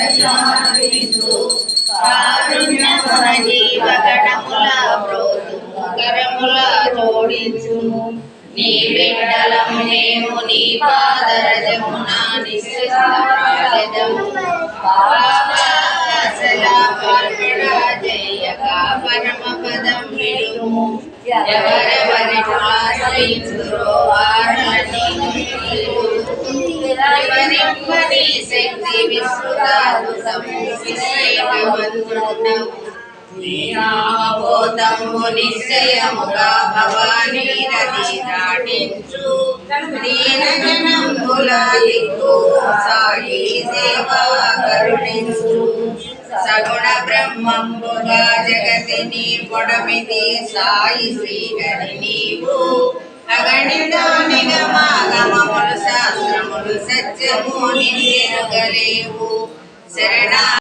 మంగళహారశాంతిస్తు కారుణ్యమున జీవగణముల ప్రోతు కరముల జోడించుము నీ బిడ్డలము మేము నీ పాదరజమున జయగా పరమ పదం విడుము ఆశ్రయించురో వారిని ఎవరివ్వని శక్తి విశ్రుతాలు సంశ్రయమందుండవు నిశ్చయముగా భవానీ నది దాటించు దీన జనంబుల దిక్కు సాయి దేవా కరుణించు. సగుణ బ్రహ్మంబుగా జగతిని పొడమిది సాయి శ్రీహరి నీవు. అగణిత నిగమాగమములు ಸತ್ಯವು ನಿಂದೆ ನುಗಲೆಯು ಶರಣ